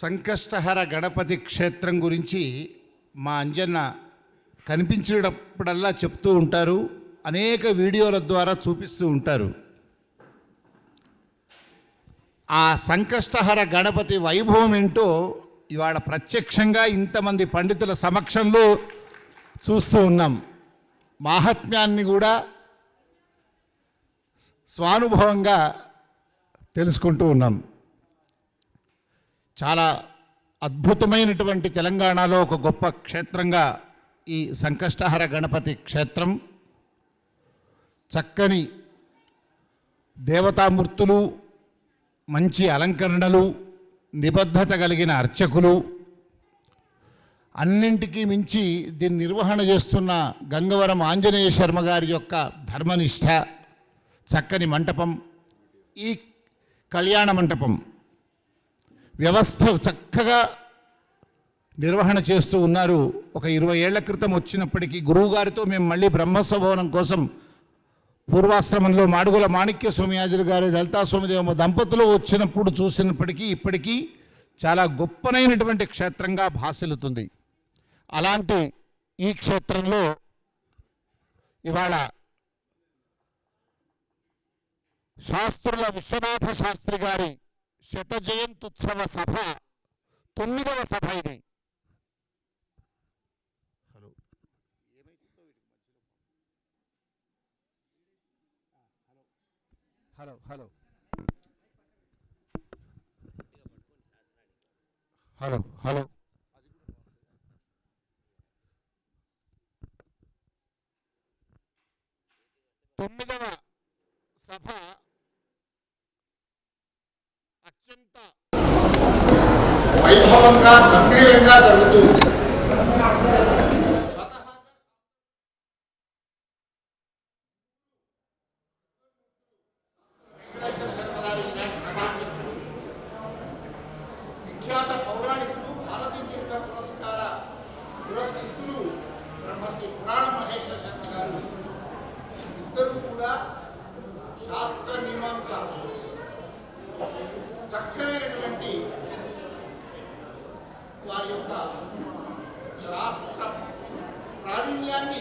సంకష్టహర గణపతి క్షేత్రం గురించి మా అంజన్న కనిపించేటప్పుడల్లా చెప్తూ ఉంటారు అనేక వీడియోల ద్వారా చూపిస్తూ ఉంటారు. ఆ సంకష్టహర గణపతి వైభవం ఏంటో ఇవాళ ప్రత్యక్షంగా ఇంతమంది పండితుల సమక్షంలో చూస్తూ ఉన్నాం. మాహాత్మ్యాన్ని కూడా స్వానుభవంగా తెలుసుకుంటూ ఉన్నాం. చాలా అద్భుతమైనటువంటి తెలంగాణలో ఒక గొప్ప క్షేత్రంగా ఈ సంకష్టహర గణపతి క్షేత్రం. చక్కని దేవతామూర్తులు మంచి అలంకరణలు నిబద్ధత కలిగిన అర్చకులు. అన్నింటికీ మించి దీన్ని నిర్వహణ చేస్తున్న గంగవరం ఆంజనేయ శర్మ గారి యొక్క ధర్మనిష్ట చక్కని మంటపం. ఈ కళ్యాణ మంటపం వ్యవస్థ చక్కగా నిర్వహణ చేస్తూ ఉన్నారు. ఒక ఇరవై ఏళ్ళ క్రితం వచ్చినప్పటికీ గురువుగారితో మేము మళ్ళీ బ్రహ్మస్వభవనం కోసం పూర్వాశ్రమంలో మాడుగుల మాణిక్య స్వామియాజులు గారి లలితా స్వామిదేవ దంపతులు వచ్చినప్పుడు చూసినప్పటికీ ఇప్పటికీ చాలా గొప్పనైనటువంటి క్షేత్రంగా భాసిల్లుతుంది. అలాంటి ఈ క్షేత్రంలో ఇవాళ శాస్త్రుల విశ్వనాథ శాస్త్రి గారి శత జయంత్యుత్సవ సభ తొమ్మిదవ సభ ఇది. Hello. Hello hello. Hello hello తొమ్మిదవ సభ అత్యంత వైభవంగా గంభీరంగా జరుగుతుంది విఖ్యాత పౌరాణికులు భారతీ తీర్థ పురస్కార పురస్కృతులు బ్రహ్మశ్రీ పురాణ మహేశ్వర శర్మ గారు. ఇద్దరు కూడా శాస్త్ర మీమాంస. వారి యొక్క శాస్త్ర ప్రావీణ్యాన్ని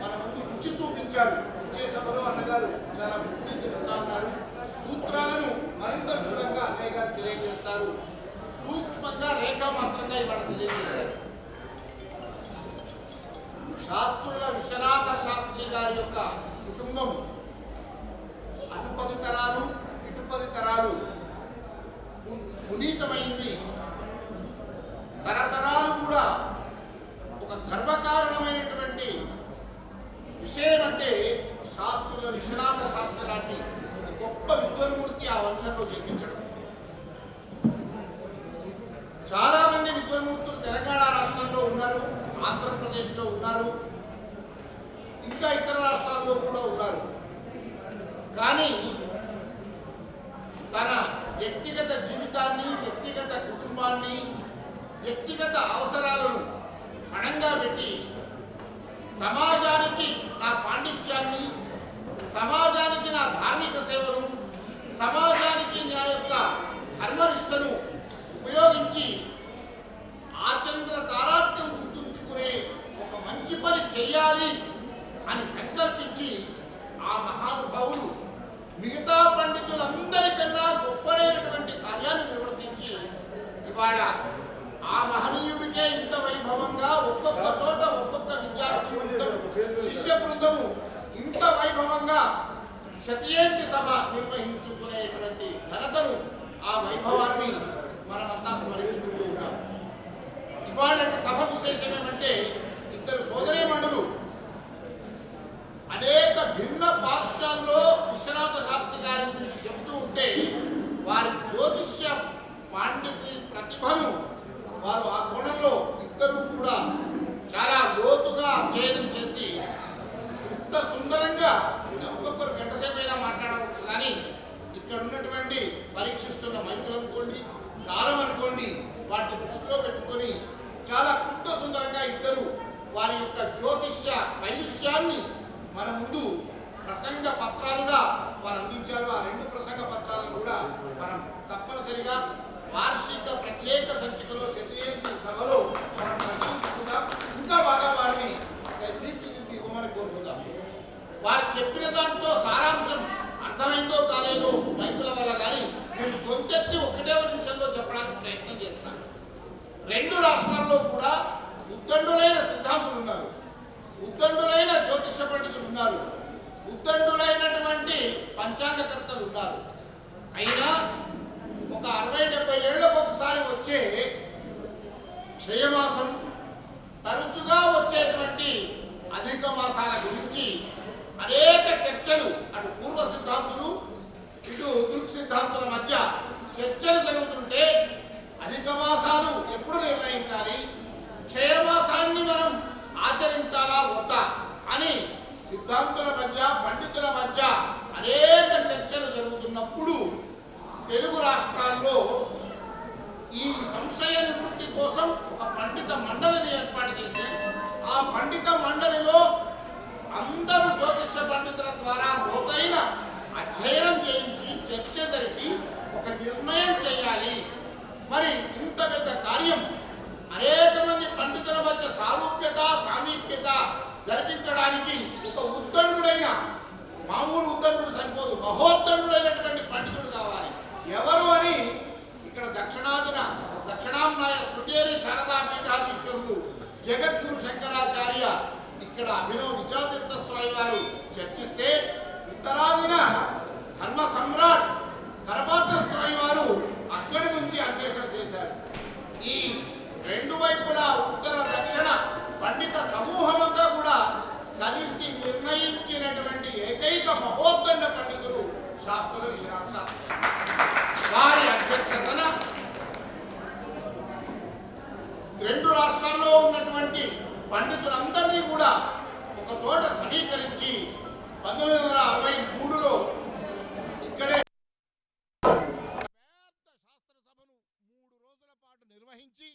మన ముందు రుచి చూపించారు విజయసభలో అన్నగారు చాలా విపులీకరిస్తా ఉన్నారు. సూత్రాలను మరింత విపులంగా అన్నయ్య గారు తెలియజేస్తారు. సూక్ష్మంగా రేఖామాత్రంగా ఇవాళ తెలియజేశారు. శాస్త్రుల విశ్వనాథ శాస్త్రి గారి యొక్క కుటుంబం అటు పది తరాలు ఇటు పది తరాలు పునీతమైంది తరతరాలు కూడా ఒక గర్వకారణమైనటువంటి విషయం అంటే శాస్త్రుల విశ్వనాథ శాస్త్రి లాంటి ఒక గొప్ప విద్వన్మూర్తి ఆ వంశంలో జన్మించడం చాలా మంది విద్వన్మూర్తులు తెలంగాణ రాష్ట్రంలో ఉన్నారు ఆంధ్రప్రదేశ్లో ఉన్నారు ఇంకా ఇతర రాష్ట్రాల్లో కూడా ఉన్నారు కానీ తన వ్యక్తిగత జీవితాన్ని వ్యక్తిగత కుటుంబాన్ని వ్యక్తిగత అవసరాలను పణంగా పెట్టి సమాజానికి నా పాండిత్యాన్ని సమాజానికి నా ధార్మిక సేవను సమాజానికి నా యొక్క ధర్మనిష్టను ఉపయోగించి ఆచంద్ర తారార్థం గుర్తుంచుకునే ఒక మంచి పని చెయ్యాలి అని సంకల్పించి ఆ మహానుభావులు మిగతా పండితులందరికన్నా గొప్పనైనటువంటి కార్యాన్ని నిర్వర్తించి ఇవాళ ఆ మహనీయుడికే ఇంత వైభవంగా ఒక్కొక్క చోట ఒక్కొక్క విద్యార్థి బృందం శిష్య బృందము ఇంత వైభవంగా శతజయంతి సభ నిర్వహించుకునేటువంటి ఘనతను ఆ వైభవాన్ని మనమంతా స్మరించుకుంటూ ఉన్నాం ఇవాళ సభ విశేషం ఏమంటే ఇద్దరు సోదరీమణులు అనేక భిన్న పార్శ్వాల్లో విశ్వనాథ శాస్త్రి గారి గురించి చెబుతూ ఉంటే వారి జ్యోతిష్య పాండితి ప్రతిభను వారు ఆ కోణంలో ఇద్దరు కూడా చాలా లోతుగా అధ్యయనం చేసి ఇంత సుందరంగా ఒక్కొక్కరు గంటసేపు అయినా మాట్లాడవచ్చు. కానీ ఇక్కడ ఉన్నటువంటి పరీక్షిస్తున్న మైకులు అనుకోండి కాలం అనుకోండి వాటిని దృష్టిలో పెట్టుకొని చాలా క్లుప్త సుందరంగా ఇద్దరు వారి యొక్క జ్యోతిష్య వైలుష్యాన్ని మన ముందు ప్రసంగ పత్రాలుగా వారు అందించారు. ఆ రెండు ప్రసంగ పత్రాలను కూడా మనం తప్పనిసరిగా వార్షిక ప్రత్యేక సంచికలో శతజయంతి సభలో మనం చర్చించుకుందాం ఇంకా బాగా వారిని తీర్చిదిద్ది ఇవ్వమని కోరుకుందాం. వారు చెప్పిన దాంట్లో సారాంశం అర్థమైందో కాలేదో రైతుల వల్ల కానీ నేను గొంతెత్తి ఒకటే నిమిషంలో చెప్పడానికి ప్రయత్నం చేస్తాను. రెండు రాష్ట్రాల్లో కూడా ఉద్దండులైన సిద్ధాంతులు ఉన్నారు. ఉద్దండులైన జ్యోతిష పండితులు ఉన్నారు. ఉద్దండులైనటువంటి పంచాంగకర్తలు ఉన్నారు. అయినా అరవై డెబ్బై ఏళ్ళకు ఒకసారి వచ్చే క్షయమాసం తరచుగా వచ్చేటువంటి అధిక మాసాల గురించి అనేక చర్చలు అటు పూర్వ సిద్ధాంతులు ఇటు దృక్ సిద్ధాంతుల మధ్య చర్చలు జరుగుతుంటే అధిక మాసాలు ఎప్పుడు నిర్ణయించాలి? క్షయమాసాన్ని మనం ఆచరించాలా? వద్దా? అని సిద్ధాంతుల మధ్య పండితుల మధ్య అనేక చర్చలు జరుగుతున్నప్పుడు తెలుగు రాష్ట్రాల్లో ఈ సంశయ నివృత్తి కోసం ఒక పండిత మండలిని ఏర్పాటు చేసి ఆ పండిత మండలిలో అందరూ జ్యోతిష పండితుల ద్వారా లోతైన అధ్యయనం చేయించి చర్చ జరిపి ఒక నిర్ణయం చేయాలి. మరి ఇంత పెద్ద కార్యం అనేక మంది పండితుల మధ్య సారూప్యత సామీప్యత జరిపించడానికి ఒక ఉద్దండుడైన మామూలు ఉద్దండుడు సరిపోదు మహోద్దండుడైనటువంటి పండితుడు కావాలి. ఎవరు అని ఇక్కడ దక్షిణాదిన దక్షిణాంనాయ శృంగేరి శారదా పీఠాధీశ్వరులు జగద్గురు శంకరాచార్య ఇక్కడ అభినవ విద్యాతీర్థ స్వామి వారు చర్చిస్తే ఉత్తరాదిన ధర్మ సమ్రాట్ కరపాత్ర స్వామి వారు అక్కడి నుంచి అన్వేషణ చేశారు. ఈ రెండు వైపులా ఉత్తర దక్షిణ పండిత సమూహమంతా కూడా కలిసి నిర్ణయించినటువంటి ఏకైక మహోద్దండ పండితులు శాస్త్రుల విశ్వనాథ వారి అధ్యక్షతన రెండు రాష్ట్రాల్లో ఉన్నటువంటి పండితులందరినీ కూడా ఒక చోట సమీకరించి పంతొమ్మిది వందల అరవై మూడులో ఇక్కడే శాస్త్ర సభను మూడు రోజుల పాటు నిర్వహించి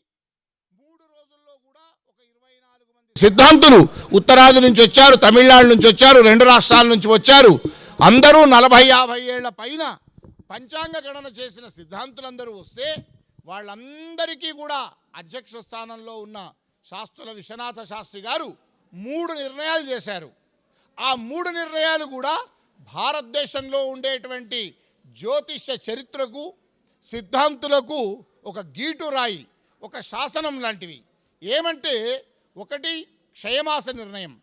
మూడు రోజుల్లో కూడా ఒక ఇరవై నాలుగు మంది సిద్ధాంతులు ఉత్తరాది నుంచి వచ్చారు తమిళనాడు నుంచి వచ్చారు రెండు రాష్ట్రాల నుంచి వచ్చారు. అందరూ నలభై యాభై ఏళ్ళ పైన పంచాంగ గణన చేసిన సిద్ధాంతులందరూ వస్తే వాళ్ళందరికీ కూడా అధ్యక్ష స్థానంలో ఉన్న శాస్త్రుల విశ్వనాథ శాస్త్రి గారు మూడు నిర్ణయాలు చేశారు. ఆ మూడు నిర్ణయాలు కూడా భారతదేశంలో ఉండేటువంటి జ్యోతిష చరిత్రకు సిద్ధాంతులకు ఒక గీటు రాయి ఒక శాసనం లాంటివి. ఏమంటే ఒకటి క్షయమాస నిర్ణయం.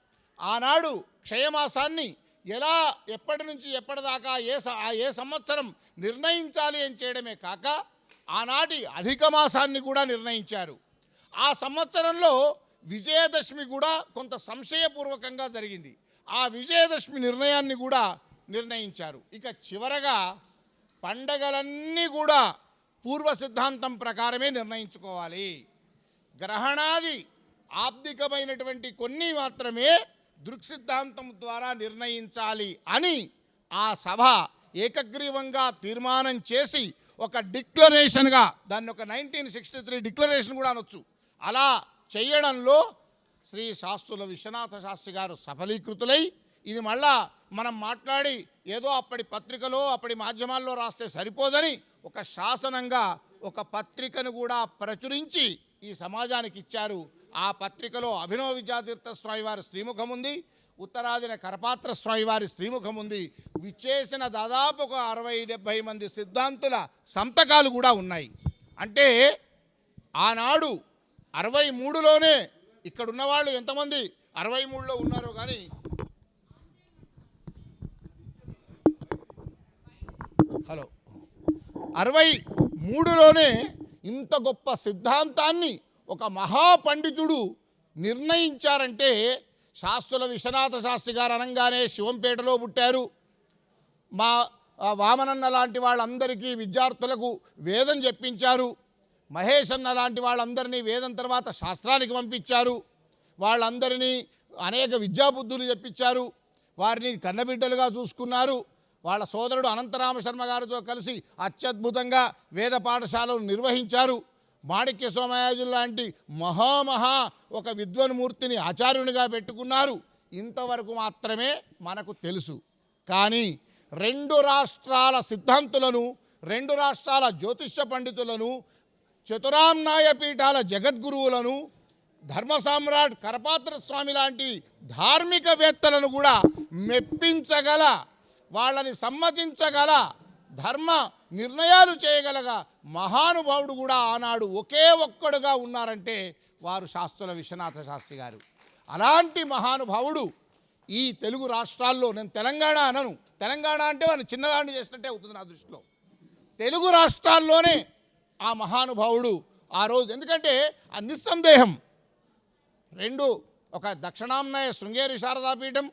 ఆనాడు క్షయమాసాన్ని ఎలా ఎప్పటి నుంచి ఎప్పటిదాకా ఏ ఆ ఏ సంవత్సరం నిర్ణయించాలి అని చేయడమే కాక ఆనాటి అధిక మాసాన్ని కూడా నిర్ణయించారు. ఆ సంవత్సరంలో విజయదశమి కూడా కొంత సంశయపూర్వకంగా జరిగింది. ఆ విజయదశమి నిర్ణయాన్ని కూడా నిర్ణయించారు. ఇక చివరగా పండగలన్నీ కూడా పూర్వ సిద్ధాంతం ప్రకారమే నిర్ణయించుకోవాలి. గ్రహణాది ఆబ్దికమైనటువంటి కొన్ని మాత్రమే దృక్సిద్ధాంతం ద్వారా నిర్ణయించాలి అని ఆ సభ ఏకగ్రీవంగా తీర్మానం చేసి ఒక డిక్లరేషన్గా దాన్ని ఒక నైన్టీన్ సిక్స్టీ త్రీ డిక్లరేషన్ కూడా అనొచ్చు. అలా చేయడంలో శ్రీ శాస్త్రుల విశ్వనాథ శాస్త్రి గారు సఫలీకృతులై ఇది మళ్ళా మనం మాట్లాడి ఏదో అప్పటి పత్రికలో అప్పటి మాధ్యమాల్లో రాస్తే సరిపోదని ఒక శాసనంగా ఒక పత్రికను కూడా ప్రచురించి ఈ సమాజానికి ఇచ్చారు. ఆ పత్రికలో అభినవ విద్యాతీర్థ స్వామి వారి శ్రీముఖం ఉంది ఉత్తరాదిన కరపాత్ర స్వామివారి శ్రీముఖం ఉంది విచ్చేసిన దాదాపు ఒక అరవై డెబ్భై మంది సిద్ధాంతుల సంతకాలు కూడా ఉన్నాయి. అంటే ఆనాడు అరవై మూడులోనే ఇక్కడున్న వాళ్ళు ఎంతమంది? అరవై మూడులో ఉన్నారో కానీ హలో. అరవై మూడులోనే ఇంత గొప్ప సిద్ధాంతాన్ని ఒక మహాపండితుడు నిర్ణయించారంటే శాస్త్రుల విశ్వనాథ శాస్త్రి గారు అనగానే శివంపేటలో పుట్టారు. మా వామనన్న లాంటి వాళ్ళందరికీ విద్యార్థులకు వేదం చెప్పించారు. మహేష్ అన్న లాంటి వాళ్ళందరినీ వేదం తర్వాత శాస్త్రానికి పంపించారు. వాళ్ళందరినీ అనేక విద్యాబుద్ధులు చెప్పించారు. వారిని కన్నబిడ్డలుగా చూసుకున్నారు. వాళ్ళ సోదరుడు అనంతరామ శర్మ గారితో కలిసి అత్యద్భుతంగా వేద పాఠశాలను నిర్వహించారు. మాణిక్య సోమయాజు లాంటి మహామహా ఒక విద్వన్మూర్తిని ఆచార్యునిగా పెట్టుకున్నారు. ఇంతవరకు మాత్రమే మనకు తెలుసు. కానీ రెండు రాష్ట్రాల సిద్ధాంతులను రెండు రాష్ట్రాల జ్యోతిష్య పండితులను చతురామ్నాయ పీఠాల జగద్గురువులను ధర్మ సామ్రాట్ కరపాత్ర స్వామి లాంటి ధార్మికవేత్తలను కూడా మెప్పించగల వాళ్ళని సమ్మతించగల ధర్మ నిర్ణయాలు చేయగలగా మహానుభావుడు కూడా ఆనాడు ఒకే ఒక్కడుగా ఉన్నారంటే వారు శాస్త్రుల విశ్వనాథ శాస్త్రి గారు. అలాంటి మహానుభావుడు ఈ తెలుగు రాష్ట్రాల్లో నేను తెలంగాణ అనను. తెలంగాణ అంటే వాళ్ళు చిన్నదాన్ని చేసినట్టే అవుతుంది నా దృష్టిలో. తెలుగు రాష్ట్రాల్లోనే ఆ మహానుభావుడు ఆ రోజు ఎందుకంటే ఆ నిస్సందేహం. రెండు ఒక దక్షిణాంనాయ శృంగేరి శారదాపీఠం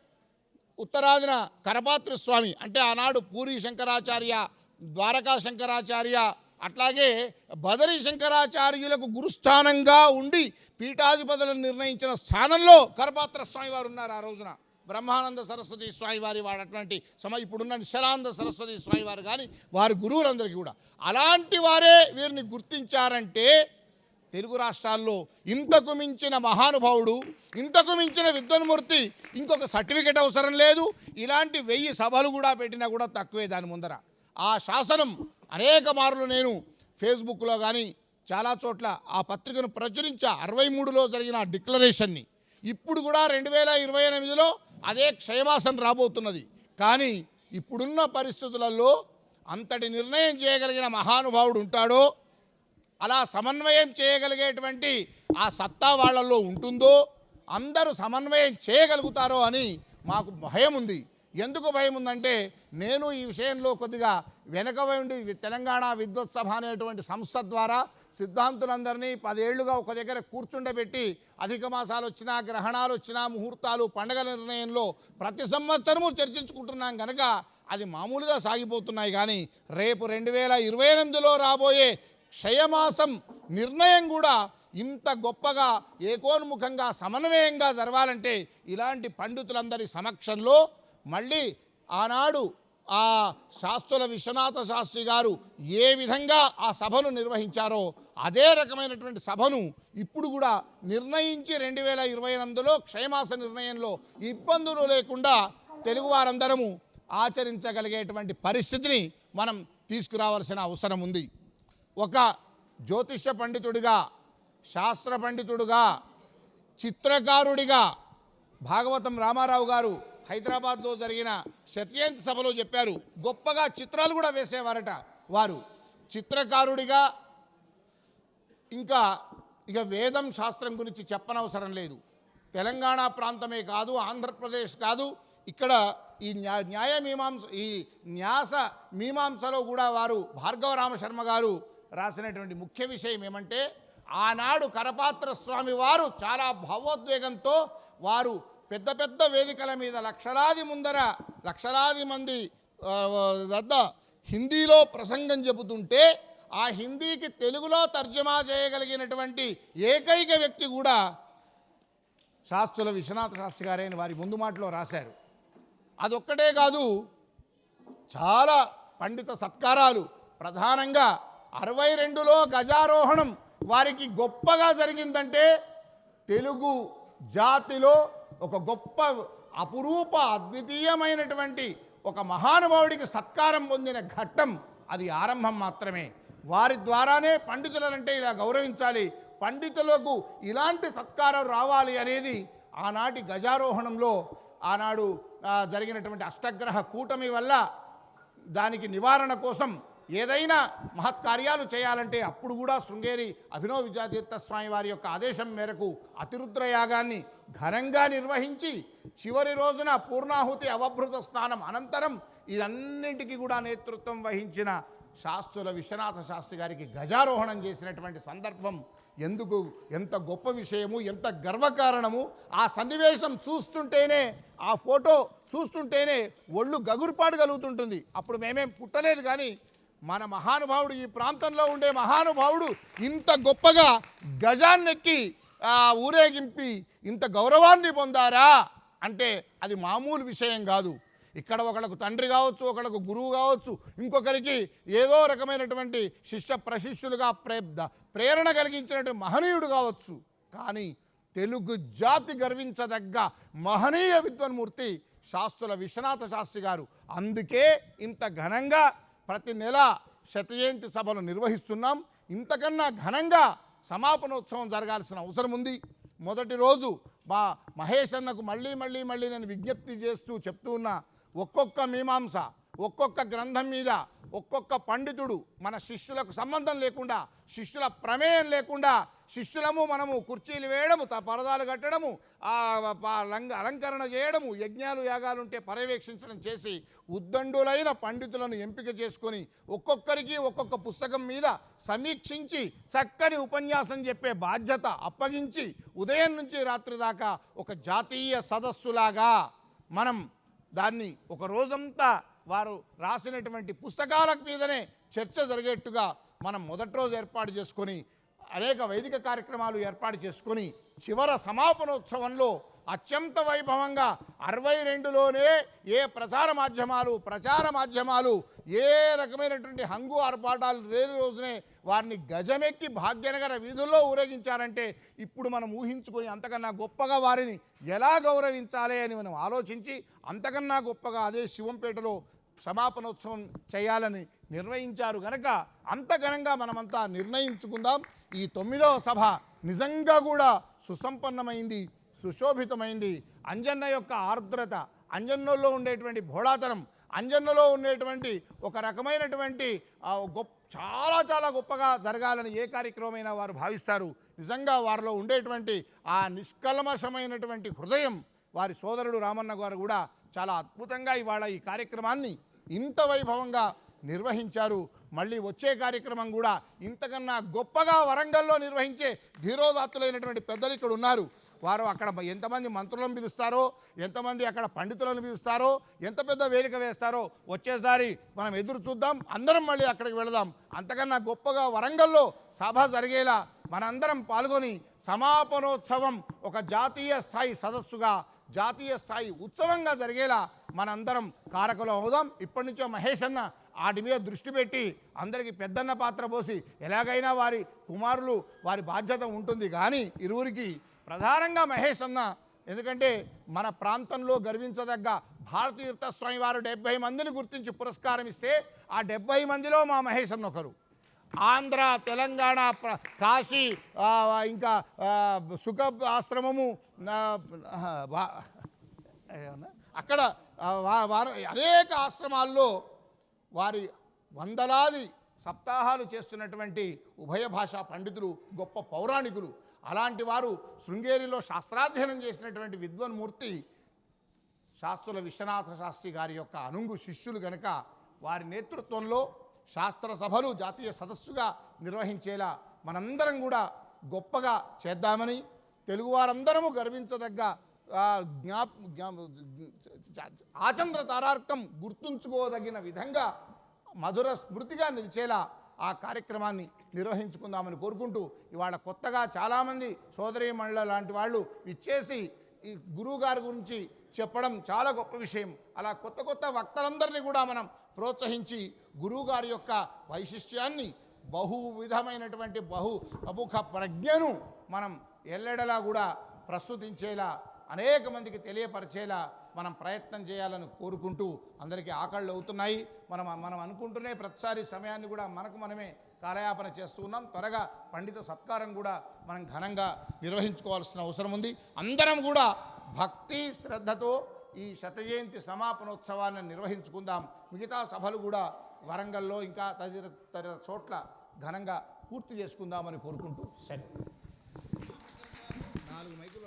ఉత్తరాదిన కరపాత్ర స్వామి అంటే ఆనాడు పూరి శంకరాచార్య ద్వారకా శంకరాచార్య అట్లాగే బదరి శంకరాచార్యులకు గురుస్థానంగా ఉండి పీఠాధిపతులను నిర్ణయించిన స్థానంలో కరపాత్ర స్వామి వారు ఉన్నారు ఆ రోజున. బ్రహ్మానంద సరస్వతి స్వామి వారి వాడటువంటి సమ ఇప్పుడున్న నిశలానంద సరస్వతి స్వామి వారు కానీ వారి గురువులందరికీ కూడా. అలాంటి వారే వీరిని గుర్తించారంటే తెలుగు రాష్ట్రాల్లో ఇంతకు మించిన మహానుభావుడు ఇంతకు మించిన విద్వన్మూర్తి ఇంకొక సర్టిఫికెట్ అవసరం లేదు. ఇలాంటి వెయ్యి సభలు కూడా పెట్టినా కూడా తక్కువే దాని ముందర. ఆ శాసనం అనేక మార్లు నేను ఫేస్బుక్లో కానీ చాలా చోట్ల ఆ పత్రికను ప్రచురించా. అరవై మూడులో జరిగిన డిక్లరేషన్ని. ఇప్పుడు కూడా రెండు వేల ఇరవై ఎనిమిదిలో అదే క్షయమాసం రాబోతున్నది. కానీ ఇప్పుడున్న పరిస్థితులలో అంతటి నిర్ణయం చేయగలిగిన మహానుభావుడు ఉంటాడో అలా సమన్వయం చేయగలిగేటువంటి ఆ సత్తా వాళ్ళల్లో ఉంటుందో అందరూ సమన్వయం చేయగలుగుతారో అని మాకు భయం ఉంది. ఎందుకు భయం ఉందంటే నేను ఈ విషయంలో కొద్దిగా వెనక ఉండి తెలంగాణ విద్వత్ సభ అనేటువంటి సంస్థ ద్వారా సిద్ధాంతులందరినీ పదేళ్ళుగా ఒక దగ్గర కూర్చుండబెట్టి అధిక మాసాలు వచ్చినా గ్రహణాలు వచ్చినా ముహూర్తాలు పండగ నిర్ణయంలో ప్రతి సంవత్సరము చర్చించుకుంటున్నాం కనుక అది మామూలుగా సాగిపోతున్నాయి కానీ రేపు రెండు వేల ఇరవై ఎనిమిదిలో రాబోయే క్షయమాసం నిర్ణయం కూడా ఇంత గొప్పగా ఏకోన్ముఖంగా సమన్వయంగా జరగాలంటే ఇలాంటి పండితులందరి సమక్షంలో మళ్ళీ ఆనాడు ఆ శాస్త్రుల విశ్వనాథ శాస్త్రి గారు ఏ విధంగా ఆ సభను నిర్వహించారో అదే రకమైనటువంటి సభను ఇప్పుడు కూడా నిర్ణయించి రెండు వేల ఇరవై ఎనిమిదిలో క్షయమాస నిర్ణయంలో ఇబ్బందులు లేకుండా తెలుగు వారందరము ఆచరించగలిగేటువంటి పరిస్థితిని మనం తీసుకురావాల్సిన అవసరం ఉంది. ఒక జ్యోతిష్య పండితుడిగా శాస్త్ర పండితుడుగా చిత్రకారుడిగా భాగవతం రామారావు గారు హైదరాబాద్లో జరిగిన శతజయంతి సభలో చెప్పారు. గొప్పగా చిత్రాలు కూడా వేసేవారట వారు. చిత్రకారుడిగా ఇంకా ఇక వేదం శాస్త్రం గురించి చెప్పనవసరం లేదు. తెలంగాణ ప్రాంతమే కాదు ఆంధ్రప్రదేశ్ కాదు. ఇక్కడ ఈ న్యాయ న్యాయ మీమాంస ఈ న్యాస మీమాంసలో కూడా వారు భార్గవ రామశర్మ గారు రాసినటువంటి ముఖ్య విషయం ఏమంటే ఆనాడు కరపాత్ర స్వామి వారు చాలా భావోద్వేగంతో వారు పెద్ద పెద్ద వేదికల మీద లక్షలాది ముందర లక్షలాది మంది వద్ద హిందీలో ప్రసంగం చెబుతుంటే ఆ హిందీకి తెలుగులో తర్జమా చేయగలిగినటువంటి ఏకైక వ్యక్తి కూడా శాస్త్రుల విశ్వనాథ శాస్త్రి గారే అని వారి ముందు మాటలో రాశారు. అదొక్కటే కాదు చాలా పండిత సత్కారాలు ప్రధానంగా అరవై రెండులో గజారోహణం వారికి గొప్పగా జరిగిందంటే తెలుగు జాతిలో ఒక గొప్ప అపురూప అద్వితీయమైనటువంటి ఒక మహానుభావుడికి సత్కారం పొందిన ఘట్టం అది ఆరంభం మాత్రమే. వారి ద్వారానే పండితులనంటే ఇలా గౌరవించాలి. పండితులకు ఇలాంటి సత్కారం రావాలి అనేది ఆనాటి గజారోహణంలో ఆనాడు జరిగినటువంటి అష్టగ్రహ కూటమి వల్ల దానికి నివారణ కోసం ఏదైనా మహత్కార్యాలు చేయాలంటే అప్పుడు కూడా శృంగేరి అభినవ విద్యాతీర్థ స్వామి వారి యొక్క ఆదేశం మేరకు అతిరుద్ర యాగాన్ని ఘనంగా నిర్వహించి చివరి రోజున పూర్ణాహుతి అవభృత స్నానం అనంతరం ఇదన్నింటికి కూడా నేతృత్వం వహించిన శాస్త్రుల విశ్వనాథ శాస్త్రి గారికి గజారోహణం చేసినటువంటి సందర్భం ఎందుకు ఎంత గొప్ప విషయము ఎంత గర్వకారణము ఆ సన్నివేశం చూస్తుంటేనే ఆ ఫోటో చూస్తుంటేనే ఒళ్ళు గగురుపాటు కలుగుతుంటుంది. అప్పుడు మేమేం పుట్టలేదు కానీ మన మహానుభావుడు ఈ ప్రాంతంలో ఉండే మహానుభావుడు ఇంత గొప్పగా గజాన్నెక్కి ఆ ఊరేగింపి ఇంత గౌరవాన్ని పొందారా అంటే అది మామూలు విషయం కాదు. ఇక్కడ ఒకళ్ళకు తండ్రి కావచ్చు ఒకళ్ళకు గురువు కావచ్చు ఇంకొకరికి ఏదో రకమైనటువంటి శిష్య ప్రశిష్యులుగా ప్రే ప్రేరణ కలిగించినటువంటి మహనీయుడు కావచ్చు. కానీ తెలుగు జాతి గర్వించదగ్గ మహనీయ విద్వన్మూర్తి శాస్త్రుల విశ్వనాథ శాస్త్రి గారు. అందుకే ఇంత ఘనంగా ప్రతి నెల శతజయంతి సభలు నిర్వహిస్తున్నాం. ఇంతకన్నా ఘనంగా సమాపనోత్సవం జరగాల్సిన అవసరం ఉంది. మొదటి రోజు మా మహేష్ అన్నకు మళ్ళీ మళ్ళీ మళ్ళీ నేను విజ్ఞప్తి చేస్తూ చెప్తూ ఉన్నా ఒక్కొక్క మీమాంస ఒక్కొక్క గ్రంథం మీద ఒక్కొక్క పండితుడు మన శిష్యులకు సంబంధం లేకుండా శిష్యుల ప్రమేయం లేకుండా శిష్యులము మనము కుర్చీలు వేయడము త పరదాలు కట్టడము లంగ అలంకరణ చేయడము యజ్ఞాలు యాగాలు ఉంటే పర్యవేక్షించడం చేసి ఉద్దండులైన పండితులను ఎంపిక చేసుకొని ఒక్కొక్కరికి ఒక్కొక్క పుస్తకం మీద సమీక్షించి చక్కని ఉపన్యాసం చెప్పే బాధ్యత అప్పగించి ఉదయం నుంచి రాత్రి దాకా ఒక జాతీయ సదస్సులాగా మనం దాన్ని ఒక రోజంతా వారు రాసినటువంటి పుస్తకాల మీదనే చర్చ జరిగేట్టుగా మనం మొదటి రోజు ఏర్పాటు చేసుకొని అనేక వైదిక కార్యక్రమాలు ఏర్పాటు చేసుకొని చివర సమాపనోత్సవంలో అత్యంత వైభవంగా అరవై రెండులోనే ఏ ప్రసార మాధ్యమాలు ప్రచార మాధ్యమాలు ఏ రకమైనటువంటి హంగు ఆర్పాటాలు లేని రోజునే వారిని గజమెక్కి భాగ్యనగర వీధుల్లో ఊరేగించారంటే ఇప్పుడు మనం ఊహించుకొని అంతకన్నా గొప్పగా వారిని ఎలా గౌరవించాలి అని మనం ఆలోచించి అంతకన్నా గొప్పగా అదే శివంపేటలో సమాపనోత్సవం చేయాలని నిర్ణయించారు గనక అంత ఘనంగా మనమంతా నిర్ణయించుకుందాం. ఈ తొమ్మిదవ సభ నిజంగా కూడా సుసంపన్నమైంది సుశోభితమైంది. అంజన్న యొక్క ఆర్ద్రత అంజన్నలో ఉండేటువంటి భోళాతనం అంజన్నలో ఉండేటువంటి ఒక రకమైనటువంటి గొప్ప చాలా చాలా గొప్పగా జరగాలని ఏ కార్యక్రమమైనా వారు భావిస్తారు. నిజంగా వారిలో ఉండేటువంటి ఆ నిష్కల్మషమైనటువంటి హృదయం వారి సోదరుడు రామన్న గారు కూడా చాలా అద్భుతంగా ఇవాళ ఈ కార్యక్రమాన్ని ఇంత వైభవంగా నిర్వహించారు. మళ్ళీ వచ్చే కార్యక్రమం కూడా ఇంతకన్నా గొప్పగా వరంగల్లో నిర్వహించే ధీరోదాత్తులైనటువంటి పెద్దలు ఇక్కడ ఉన్నారు. వారు అక్కడ ఎంతమంది మంత్రులను పిలుస్తారో ఎంతమంది అక్కడ పండితులను పిలుస్తారో ఎంత పెద్ద వేదిక వేస్తారో వచ్చేసారి మనం ఎదురు చూద్దాం. అందరం మళ్ళీ అక్కడికి వెళదాం. అంతకన్నా గొప్పగా వరంగల్లో సభ జరిగేలా మనందరం పాల్గొని సమాపనోత్సవం ఒక జాతీయ స్థాయి సదస్సుగా జాతీయ స్థాయి ఉత్సవంగా జరిగేలా మనందరం కారకులు అవుదాం. ఇప్పటి నుంచో మహేష్ అన్న వాటి మీద దృష్టి పెట్టి అందరికీ పెద్దన్న పాత్ర పోసి ఎలాగైనా వారి కుమారులు వారి బాధ్యత ఉంటుంది. కానీ ఇరువురికి ప్రధానంగా మహేష్ అన్న ఎందుకంటే మన ప్రాంతంలో గర్వించదగ్గ భారతీర్థ స్వామి వారు డెబ్బై మందిని గుర్తించి పురస్కారం ఇస్తే ఆ డెబ్బై మందిలో మా మహేష్ అన్న ఒకరు. ఆంధ్ర తెలంగాణ కాశీ ఇంకా సుఖ ఆశ్రమము అక్కడ వారు అనేక ఆశ్రమాల్లో వారి వందలాది సప్తాహాలు చేస్తున్నటువంటి ఉభయ భాషా పండితులు గొప్ప పౌరాణికులు. అలాంటి వారు శృంగేరిలో శాస్త్రాధ్యయనం చేసినటువంటి విద్వన్మూర్తి శాస్త్రుల విశ్వనాథ శాస్త్రి గారి యొక్క అనుంగు శిష్యులు గనక వారి నేతృత్వంలో శాస్త్ర సభలు జాతీయ సదస్సుగా నిర్వహించేలా మనందరం కూడా గొప్పగా చేద్దామని తెలుగువారందరము గర్వించదగ్గ జ్ఞా- ఆచంద్ర తారార్కం గుర్తుంచుకోదగిన విధంగా మధుర స్మృతిగా నిలిచేలా ఆ కార్యక్రమాన్ని నిర్వహించుకుందామని కోరుకుంటూ ఇవాళ కొత్తగా చాలామంది సోదరి మండల లాంటి వాళ్ళు ఇచ్చేసి ఈ గురువు గారి గురించి చెప్పడం చాలా గొప్ప విషయం. అలా కొత్త కొత్త వక్తలందరినీ కూడా మనం ప్రోత్సహించి గురువు గారి యొక్క వైశిష్ట్యాన్ని బహు విధమైనటువంటి బహు ప్రముఖ ప్రజ్ఞను మనం ఎల్లెడలా కూడా ప్రస్తుతించేలా అనేక మందికి తెలియపరిచేలా మనం ప్రయత్నం చేయాలని కోరుకుంటూ అందరికీ ఆకళ్ళు అవుతున్నాయి. మనం మనం అనుకుంటూనే ప్రతిసారి సమయాన్ని కూడా మనకు మనమే కాలయాపన చేస్తూ ఉన్నాం. త్వరగా పండిత సత్కారం కూడా మనం ఘనంగా నిర్వహించుకోవాల్సిన అవసరం ఉంది. అందరం కూడా భక్తి శ్రద్ధతో ఈ శత జయంతి సమాపనోత్సవాన్ని నిర్వహించుకుందాం. మిగతా సభలు కూడా వరంగల్లో ఇంకా తదితర తదితర చోట్ల ఘనంగా పూర్తి చేసుకుందామని కోరుకుంటూ సెలవు. నాలుగు మైకులు